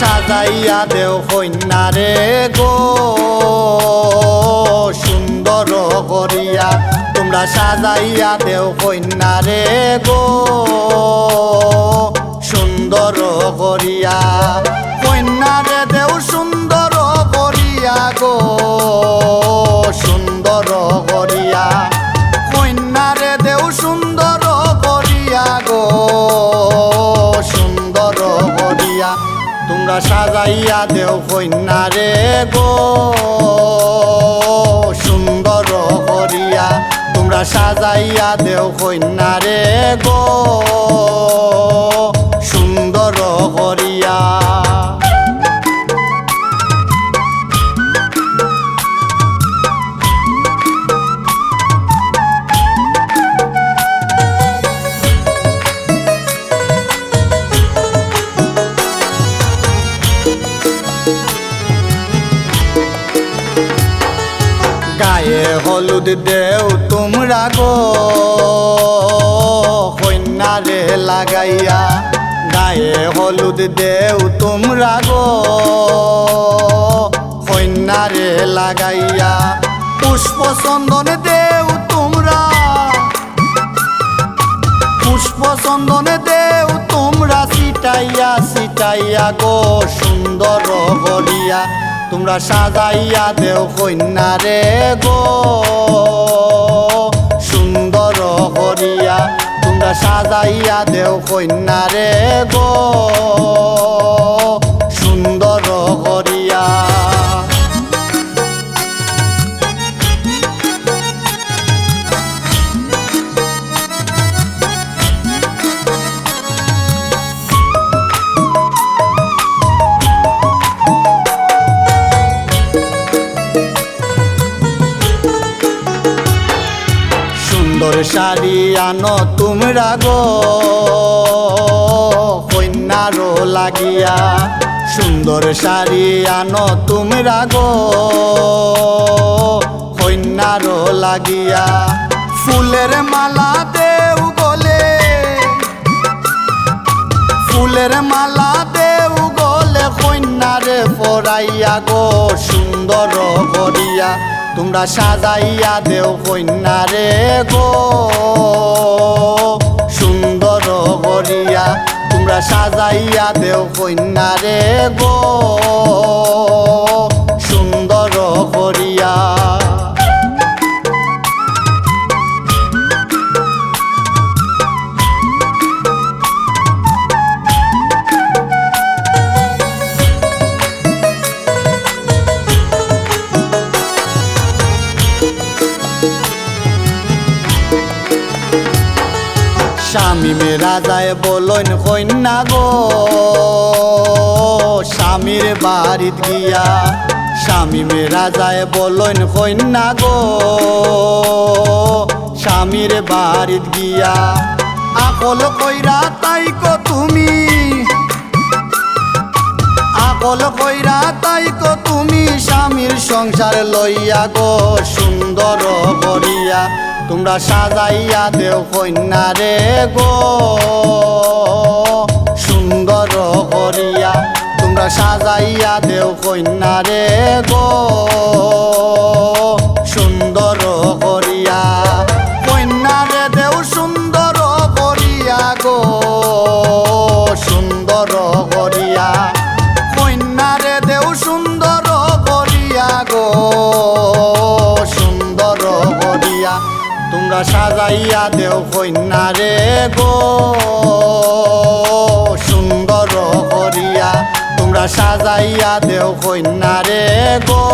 সাজাইয়া দেও কন্যারে গো। সুন্দর করিয়া তোমরা সাজাইয়া দেও কন্যারে গো। সুন্দর করিয়া সাজাইয়া দেও কন্যারে গো। সুন্দর করিয়া তোমরা সাজাইয়া দেও কন্যারে গো। হলুদ দেও তোমরা গো। কন্যারে লাগাইয়া গায়ে হলুদ দেও তোমরা গো। কন্যারে লাগাইয়া পুষ্প চন্দন দেও তোমরা। পুষ্প চন্দন দেও তোমরা সিটাইয়া সিটাইয়া গো সুন্দর তোমরা সাজাইয়া দেও কন্যারে গো। সুন্দর করিয়া তোমরা সাজাইয়া দেও কন্যারে গো। সুন্দর শাড়ি আনো তোমরা গো। কন্যারো লাগিয়া সুন্দর শাড়ি আনো তোমরা গো। কন্যারো লাগিয়া ফুলের মালা দেও গলে। ফুলের মালা দেও গলে কন্যারে পরাইয়া গো, সুন্দর করিয়া। তোমরা সাজাইয়া দেও কন্যারে গো। সুন্দর গরিয়া তোমরা সাজাইয়া দেও কন্যারে গো। যায় বলন কন্যা গো। স্বামীর বাড়িত গিয়া স্বামী মেরা যায় বলন কন্যা গো। স্বামীর বাড়িত গিয়া আকল কইরা তাইকো তুমি। আকল কইরা তাইকো তুমি। স্বামীর সংসার লইয়া গো, সুন্দর করিয়া তোমরা সাজাইয়া দেও কন্যারে গো। সুন্দর করিয়া তোমরা সাজাইয়া দেও কন্যারে গো। তোমরা সাজাইয়া দেও কন্যা রে গো। সুন্দর হরিয়া তোমরা সাজাইয়া দেও কন্যা রে গো।